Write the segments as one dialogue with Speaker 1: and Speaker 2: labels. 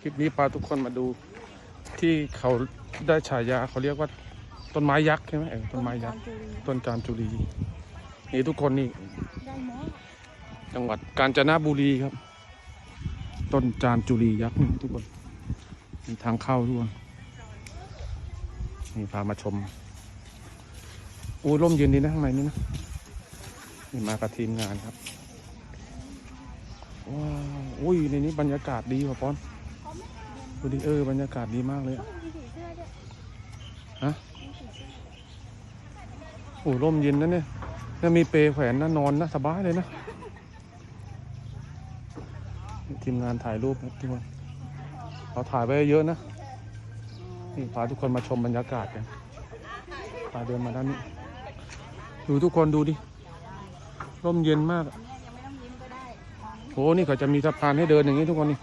Speaker 1: คลิปนี้พาทุกคนมาดูที่เขาได้ฉายาเขาเรียกว่าต้นไม้ยักษ์ใช่ไหมเออต้นไม้ยักษ์ต้นจามจุรีนี่ทุกคนนี่
Speaker 2: ได้หมอ
Speaker 1: จังหวัดกาญจนบุรีครับ ต้นจามจุรียักษ์นี่ทุกคนมีทางเข้าทุกคนนี่พามาชมอู้ร่มเย็นดีนะข้างในนี่นะนี่มากับทีมงานครับว้าวอุ้ยในนี้บรรยากาศดีกว่าปอน ดูดิเออบรรยากาศดีมากเลยอะฮะโอ้ร่มเย็นนะเนี่ยแล้วมีเปรแขวนนะนอนนะสบายเลยนะ ทีมงานถ่ายรูปนะทุกคนเราถ่ายไว้เยอะนะนี่พาทุกคนมาชมบรรยากาศกันพาเดินมาด้านนี้ ดูทุกคนดูดิ ร่มเย็นมากอะ
Speaker 2: เนี่ยยังไม่ต้องยิ้มก็ได้มอง
Speaker 1: โอ้นี่เขาจะมีสะพานให้เดินอย่างนี้ทุกคนนี่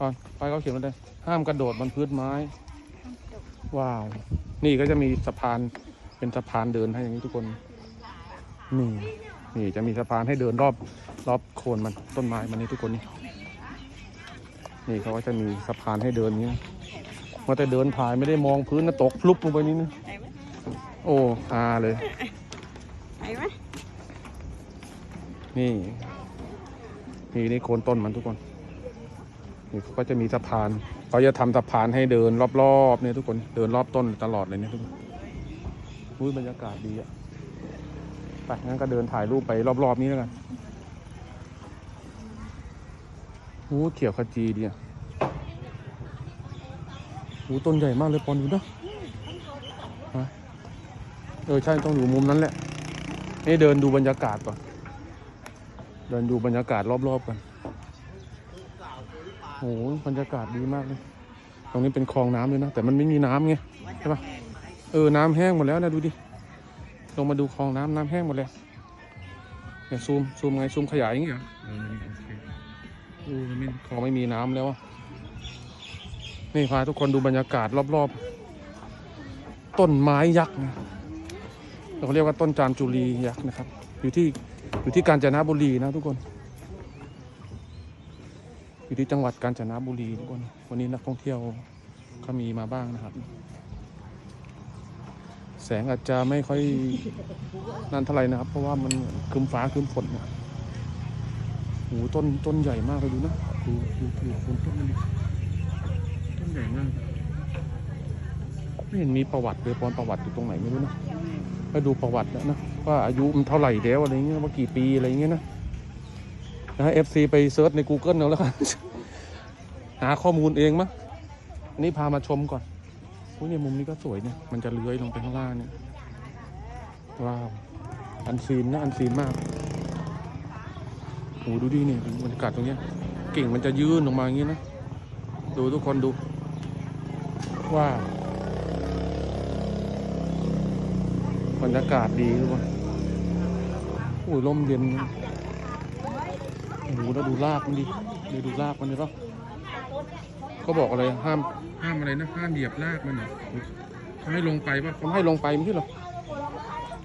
Speaker 1: อะไปเขาเขียนมาได้ห้ามกระโดดบนพื้นไม้ ว้าว นี่ก็จะมีสะพานเป็นสะพานเดินให้อย่างนี้ทุกคน นี่ นี่จะมีสะพานให้เดินรอบรอบโคนมันต้นไม้มันนี่ทุกคนนี่ นี่เขาก็จะมีสะพานให้เดินอย่างนี้นะว่าแต่เดินถ่ายไม่ได้มองพื้นนะตกพลุบลงไปนี่นะ
Speaker 2: ไปไหม
Speaker 1: โอ้ฮาเลย
Speaker 2: ไปไหม
Speaker 1: นี่ นี่นี่โคนต้นมันทุกคน นี่เขาก็จะมีสะพานเขาจะทำสะพานให้เดินรอบๆเนี่ยทุกคนเดินรอบต้นตลอดเลยเนี่ยทุกคนอุ้ยบรรยากาศดีอะไปงั้นก็เดินถ่ายรูปไปรอบๆนี้แล้วกันโอ้เขียวขจีดีอะโอ้ต้นใหญ่มากเลยปอนดูนะฮะเออใช่ต้องอยู่มุมนั้นแหละนี่เดินดูบรรยากาศก่อน เดินดูบรรยากาศรอบๆกัน โอ้ยบรรยากาศดีมากเลยตรงนี้เป็นคลองน้ำเลยนะ แต่มันไม่มีน้ำไงใช่ปะเออ น้ำแห้งหมดแล้วนะดูดิ ลงมาดูคลองน้ำน้ำแห้งหมดเลยเนี่ยซูมซูมไงซูมขยายอย่างเงี้เหรอเออนี่โอเคเออไม่คลองไม่มีน้ำแล้วอะนี่พาทุกคนดูบรรยากาศรอบๆ ต้นไม้ยักษ์นะเราเรียกว่าต้นจามจุรียักษ์นะครับ อยู่ที่อยู่ที่กาญจนบุรีนะทุกคน อยู่ที่จังหวัดกาญจนบุรีทุกคนวันนี้นักท่องเที่ยวเขามีมาบ้างนะครับ แสงอาจจะไม่ค่อยนั่นเท่าไหร่นะครับ เพราะว่ามันครึมฟ้าครึมฝนนะโอ้โหต้นต้นใหญ่มากเลยดูนะดูดูดูคนต้นนดิต้นใหญ่มากไม่เห็นมีประวัติเลยปอนประวัติอยู่ตรงไหนไม่รู้นะไปดูประวัติแล้วนะว่าอายุมันเท่าไหร่แล้วอะไรเงี้ยว่ากี่ปีอะไรเงี้ยนะ นะเอฟซีไปเซิร์ชใน Google เอาแล้วกันหาข้อมูลเองมั้งนนี้พามาชมก่อนอุ้ยเนี่ยมุมนี้ก็สวยเนี่ย มันจะเลื้อยลงไปข้างล่างเนี่ย ว้าว อันซีนนะอันซีนมากโอ้ดูดิเนี่ยบรรยากาศตรงเนี้ย กิ่งมันจะยื่นออกมาอย่างงี้นะ ดูทุกคนดู ว้าว บรรยากาศดีทุกคนโอ้ยลมเย็น โอ้โหแล้วดูรากมันดิเดี๋ยวดูรากมันดิป่ะเขาบอกอะไรห้ามห้ามอะไรนะห้ามเหยียบรากมันเหรอเขาให้ลงไปป่ะเขาไม่ให้ลงไปไม่ใช่เหรอ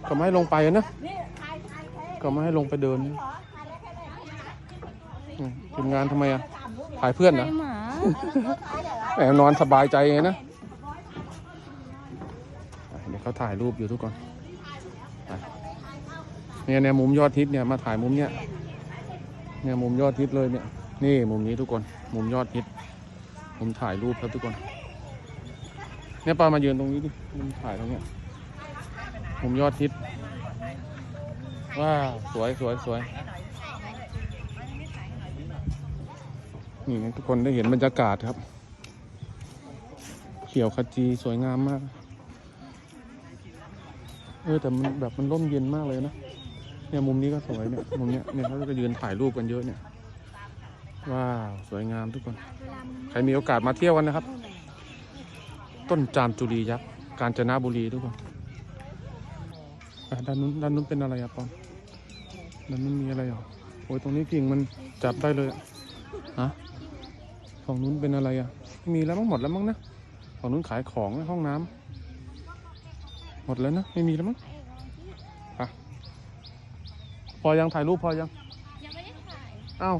Speaker 1: เขาไม่ให้ลงไปอะนะเขาไม่ให้ลงไปเดินนะอืมทีมงานทำไมอะถ่ายเพื่อนนะ
Speaker 2: หมา
Speaker 1: แหมนอนสบายใจไงนะอะเดี๋ยวเขาถ่ายรูปอยู่ทุกคนอะเนี่ยเนี่ยมุมยอดฮิตเนี่ยมาถ่ายมุมเนี้ย เนี่ยมุมยอดฮิตเลยเนี่ย นี่มุมนี้ทุกคน มุมยอดฮิตมุมถ่ายรูปครับทุกคน เนี่ยปามายืนตรงนี้ดิมุมถ่ายตรงเนี้ยมุมยอดฮิต ว้าวสวยสวยสวยนี่ทุกคนได้เห็นบรรยากาศครับ เขียวขจีสวยงามมาก เออแต่มันแบบมันร่มเย็นมากเลยนะ เนี่ยมุมนี้ก็สวยเนี่ยมุมเนี้ยเนี่ยเขาก็ยืนถ่ายรูปกันเยอะเนี่ยว้าวสวยงามทุกคน ใครมีโอกาสมาเที่ยวกันนะครับ ต้นจามจุรียักษ์กาญจนบุรีทุกคนด้านนู้นด้านนู้นเป็นอะไรอะปอมด้านนู้นมีอะไรอะโอ้ยตรงนี้กิ่งมันจับได้เลยฮะฝั่งนู้นเป็นอะไรอะ มีแล้วมั้งหมดแล้วมั้งนะฝั่งนู้นขายของห้องน้ำหมดแล้วนะไม่มีแล้วมั้ง พอยังถ่ายรูปพอยัง
Speaker 2: ยังไม่ได้ถ่าย
Speaker 1: อ้าว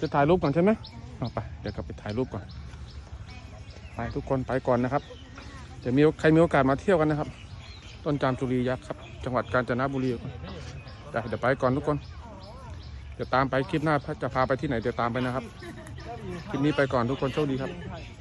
Speaker 1: จะถ่ายรูปก่อนใช่ไหมเอาไป เดี๋ยวกลับไปถ่ายรูปก่อน ไปทุกคนไปก่อนนะครับเดี๋ยวมีใครมีโอกาสมาเที่ยวกันนะครับ ต้นจามจุรียักษ์ครับ จังหวัดกาญจนบุรีได้เดี๋ยวไปก่อนทุกคนเดี๋ยวตามไปคลิปหน้าจะพาไปที่ไหนเดี๋ยวตามไปนะครับ คลิปนี้ไปก่อนทุกคนโชคดีครับ
Speaker 3: ใช่